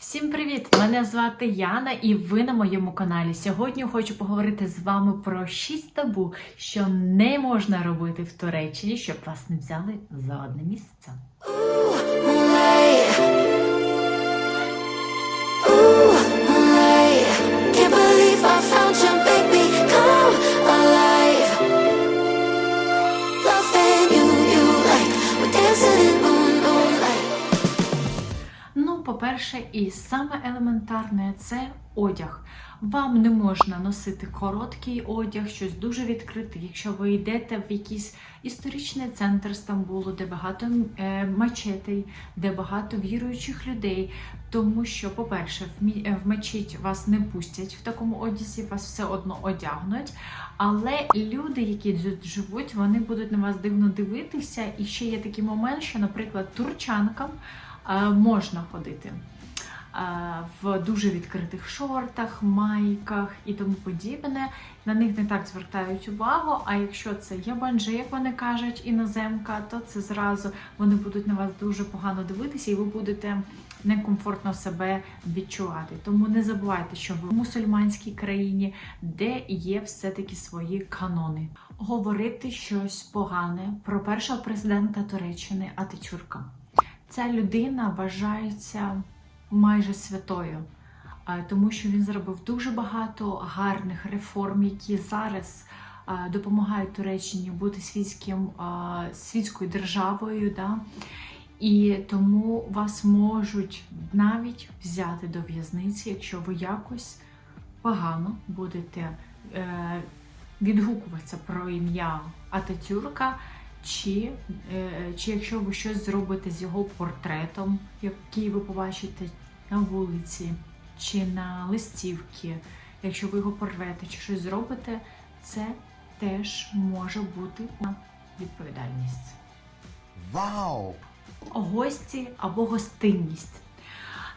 Всім привіт! Мене звати Яна, і ви на моєму каналі. Сьогодні хочу поговорити з вами про 6 табу, що не можна робити в Туреччині, щоб вас не взяли за одне місце. По-перше, і саме елементарне це одяг. Вам не можна носити короткий одяг, щось дуже відкрите. Якщо ви йдете в якийсь історичний центр Стамбулу, де багато е, мечетей, де багато віруючих людей. Тому що, по-перше, е, в мечеть вас не пустять в такому одязі, вас все одно одягнуть. Але люди, які тут живуть, вони будуть на вас дивно дивитися. І ще є такий момент, що, наприклад, турчанкам можна ходити е, в дуже відкритих шортах, майках і тому подібне. На них не так звертають увагу. А якщо це ябанджи, як вони кажуть, іноземка, то це зразу вони будуть на вас дуже погано дивитися, і ви будете некомфортно себе відчувати. Тому не забувайте, що ви в мусульманській країні, де є все-таки свої канони. Говорити щось погане про першого президента Туреччини Ататюрка. Ця людина вважається майже святою, е, тому що він зробив дуже багато гарних реформ, які зараз е, допомагають Туреччині бути світським, е, світською державою. Да? І тому вас можуть навіть взяти до в'язниці, якщо ви якось погано будете е, відгукуватися про ім'я Ататюрка, чи, е, чи якщо ви щось зробите з його портретом, який ви побачите на вулиці, чи на листівці, якщо ви його порвете, чи щось зробите, це теж може бути на відповідальність Вау! гості або гостинність.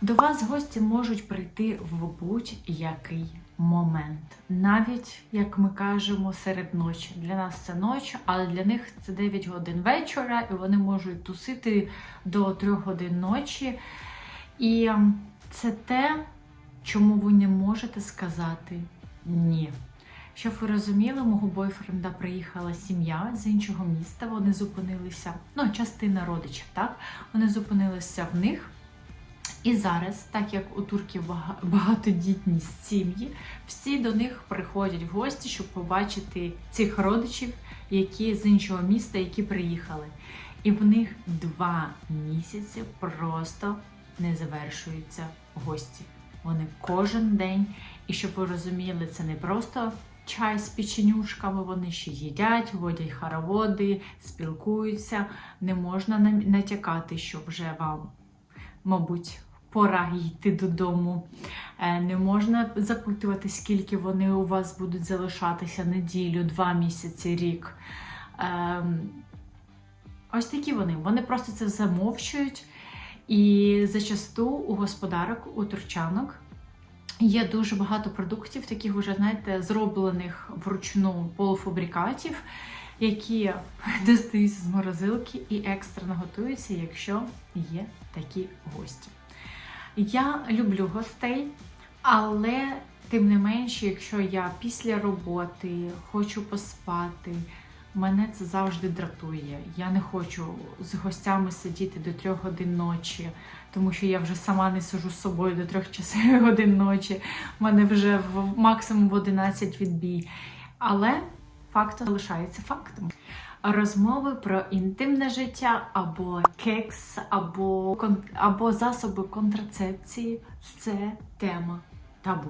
До вас гості можуть прийти в будь-який момент, навіть як ми кажемо, серед ночі. Для нас це ніч, але для них це 9 годин вечора, і вони можуть тусити до 3 годин ночі. І це те, чому ви не можете сказати ні. Щоб ви розуміли, мого бойфренда приїхала сім'я з іншого міста. Вони зупинилися, ну, частина родичів, так? Вони зупинилися в них. І зараз, так як у турків багатодітні сім'ї, всі до них приходять в гості, щоб побачити цих родичів, які з іншого міста, які приїхали. І в них два місяці просто не завершуються гості. Вони кожен день. І щоб ви розуміли, це не просто чай з печенюшками, вони ще їдять, водять хороводи, спілкуються. Не можна натякати, що вже вам, мабуть, пора йти додому. Е, Не можна запитувати, скільки вони у вас будуть залишатися неділю, два місяці, рік. Ем, Ось такі вони. Вони просто це замовчують. І зачасту у господарок, у турчанок є дуже багато продуктів, таких вже, знаєте, зроблених вручну полуфабрикатів, які достаються з морозилки і екстрено готуються, якщо є такі гості. Я люблю гостей, але тим не менше, якщо я після роботи хочу поспати, мене це завжди дратує. Я не хочу з гостями сидіти до трьох годин ночі, тому що я вже сама не сижу з собою до трьох часов годин ночі. У мене вже в максимум в 11 відбій. Але факт залишається фактом. Розмови про інтимне життя або кекс, або, кон- або засоби контрацепції це тема табу.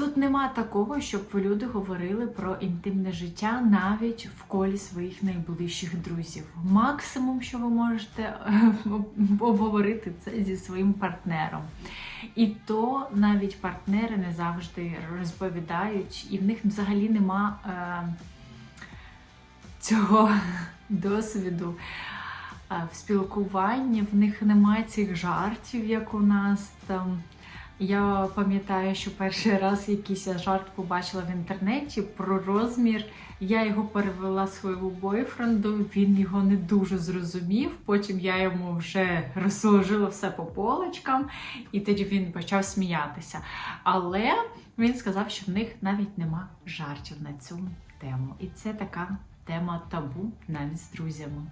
Тут нема такого, щоб люди говорили про інтимне життя навіть в колі своїх найближчих друзів. Максимум, що ви можете е, обговорити, це зі своїм партнером. І то навіть партнери не завжди розповідають, і в них взагалі нема е, цього досвіду е, в спілкуванні, в них немає цих жартів, як у нас там Я пам'ятаю, що перший раз якийсь жарт побачила в інтернеті про розмір. Я його перевела своєму бойфренду, він його не дуже зрозумів. Потім я йому вже розложила все по полочкам, і тоді він почав сміятися. Але він сказав, що в них навіть нема жартів на цю тему. І це така тема табу навіть з друзями.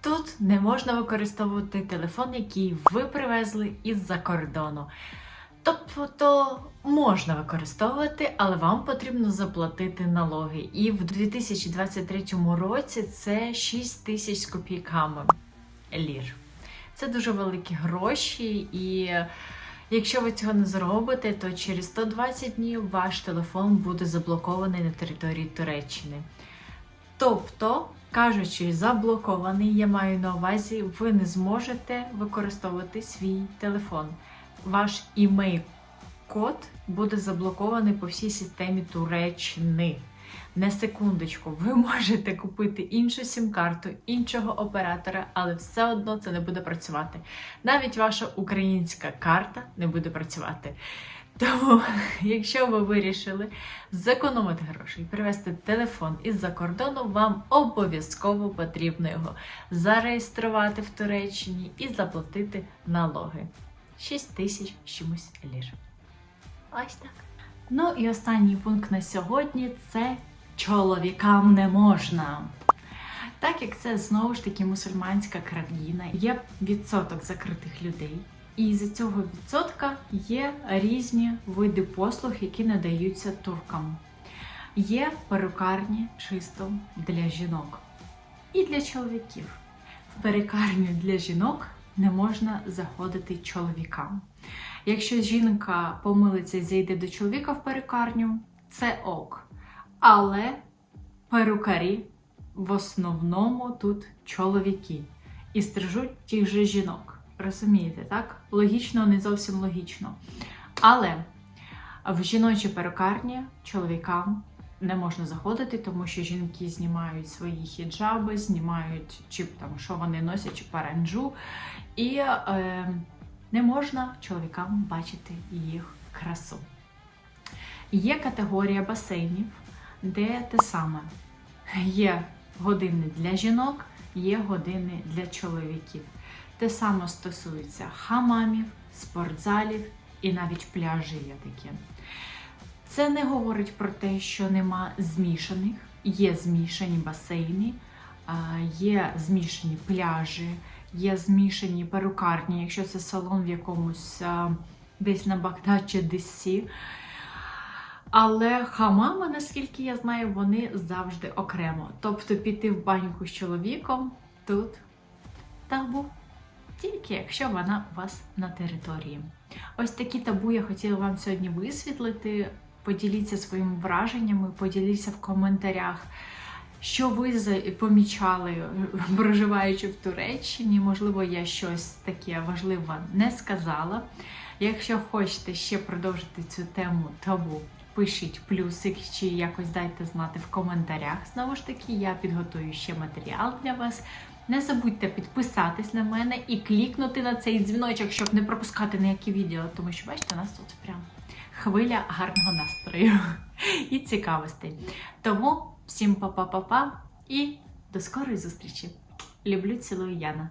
Тут не можна використовувати телефон, який ви привезли із-за кордону. Тобто можна використовувати, але вам потрібно заплатити налоги. І в 2023 році це 6 тисяч з копійками лір. Це дуже великі гроші, і якщо ви цього не зробите, то через 120 днів ваш телефон буде заблокований на території Туреччини. Тобто, кажучи, заблокований, я маю на увазі, ви не зможете використовувати свій телефон. Ваш імей-код буде заблокований по всій системі Туреччини. На секундочку, ви можете купити іншу сім-карту, іншого оператора, але все одно це не буде працювати. Навіть ваша українська карта не буде працювати. Тому, якщо ви вирішили зекономити гроші і привезти телефон із-за кордону, вам обов'язково потрібно його зареєструвати в Туреччині і заплатити налоги. 6 тисяч з чимось лір. Ось так. Ну і останній пункт на сьогодні це чоловікам не можна. Так як це знову ж таки мусульманська країна, є відсоток закритих людей. І з цього відсотка є різні види послуг, які надаються туркам. Є перукарні чисто для жінок і для чоловіків. В перукарню для жінок не можна заходити чоловікам. Якщо жінка помилиться і зайде до чоловіка в перукарню, це ок. Але перукарі в основному тут чоловіки і стрижуть тих же жінок. Розумієте, так? Логічно, не зовсім логічно. Але в жіночі перукарні чоловікам не можна заходити, тому що жінки знімають свої хіджаби, знімають чи там що вони носять, чи паранджу, і е, не можна чоловікам бачити їх красу. Є категорія басейнів, де те саме. Є години для жінок, є години для чоловіків. Те саме стосується хамамів, спортзалів і навіть пляжі є такі. Це не говорить про те, що нема змішаних, є змішані басейни, є змішані пляжі, є змішані перукарні, якщо це салон в якомусь десь на Багдад чи Десі. Але хамами, наскільки я знаю, вони завжди окремо. Тобто піти в баньку з чоловіком тут табу. Тільки якщо вона у вас на території. Ось такі табу я хотіла вам сьогодні висвітлити. Поділіться своїми враженнями, поділіться в коментарях, що ви помічали, проживаючи в Туреччині. Можливо, я щось таке важливе не сказала. Якщо хочете ще продовжити цю тему табу, пишіть плюсик чи якось дайте знати в коментарях. Знову ж таки, я підготую ще матеріал для вас. Не забудьте підписатись на мене і клікнути на цей дзвіночок, щоб не пропускати ніякі відео, тому що бачите, у нас тут прям хвиля гарного настрою і цікавостей. Тому всім па-па-па-па і до скорої зустрічі. Люблю, цілую Яна.